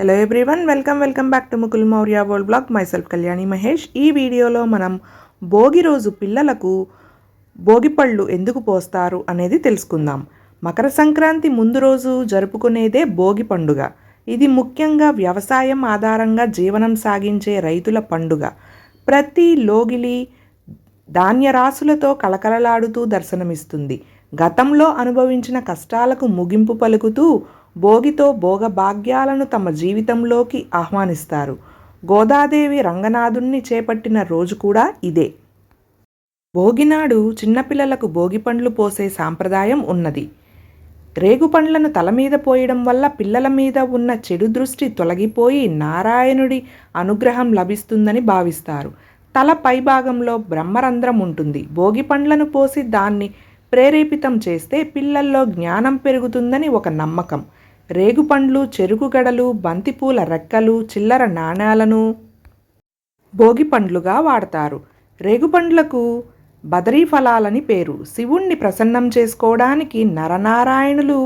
Hello everyone welcome welcome back to Mukul Maurya world blog myself Kalyani Mahesh ఈ వీడియోలో మనం భోగి రోజు పిల్లలకు భోగి పళ్ళు ఎందుకు పోస్తారు అనేది తెలుసుకుందాం. మకర సంక్రాంతి ముందు రోజు జరుపుకునేదే భోగి పండుగ. ఇది ముఖ్యంగా వ్యవసాయం ఆధారంగా జీవనం సాగించే రైతుల పండుగ. ప్రతి లోగిలి ధాన్యరాశులతో కళకళలాడుతూ దర్శనమిస్తుంది. గతంలో అనుభవించిన కష్టాలకు ముగింపు పలుకుతూ భోగితో భోగభాగ్యాలను తమ జీవితంలోకి ఆహ్వానిస్తారు. గోదాదేవి రంగనాథుణ్ణి చేపట్టిన రోజు కూడా ఇదే. భోగినాడు చిన్నపిల్లలకు భోగి పండ్లు పోసే సాంప్రదాయం ఉన్నది. రేగు పండ్లను తల మీద పోయడం వల్ల పిల్లల మీద ఉన్న చెడు దృష్టి తొలగిపోయి నారాయణుడి అనుగ్రహం లభిస్తుందని భావిస్తారు. తల పైభాగంలో బ్రహ్మరంధ్రం ఉంటుంది. భోగి పండ్లను పోసి దాన్ని ప్రేరేపితం చేస్తే పిల్లల్లో జ్ఞానం పెరుగుతుందని ఒక నమ్మకం. రేగుపండ్లు చెరుకుగడలు బంతిపూల రెక్కలు చిల్లర నాణాలను భోగి పండ్లుగా వాడతారు. రేగుపండ్లకు బదరీ ఫలాలని పేరు. శివుణ్ణి ప్రసన్నం చేసుకోవడానికి నరనారాయణులు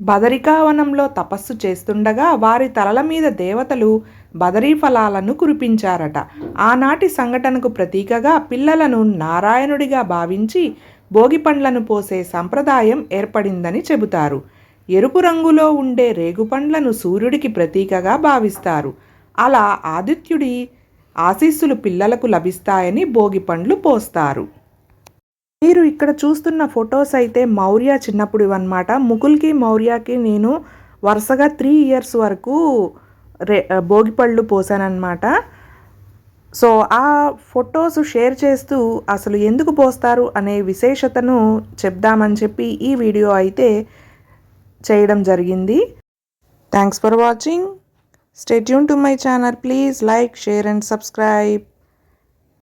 బదరికావనంలో తపస్సు చేస్తుండగా వారి తలల మీద దేవతలు బదరీ ఫలాలను కురిపించారట. ఆనాటి సంఘటనకు ప్రతీకగా పిల్లలను నారాయణుడిగా భావించి భోగి పండ్లను పోసే సంప్రదాయం ఏర్పడిందని చెబుతారు. ఎరుపు రంగులో ఉండే రేగుపండ్లను సూర్యుడికి ప్రతీకగా భావిస్తారు. అలా ఆదిత్యుడి ఆశీస్సులు పిల్లలకు లభిస్తాయని భోగి పండ్లు పోస్తారు. మీరు ఇక్కడ చూస్తున్న ఫొటోస్ అయితే మౌర్య చిన్నప్పుడు అన్నమాట ముకుల్కి మౌర్యకి నేను వరుసగా త్రీ ఇయర్స్ వరకు రే భోగిపళ్ళు పోసానన్నమాట. సో ఆ ఫొటోస్ షేర్ చేస్తూ అసలు ఎందుకు పోస్తారు అనే విశేషతను చెప్దామని చెప్పి ఈ వీడియో అయితే చేయడం జరిగింది. Thanks for watching stay tuned to my channel please like share and subscribe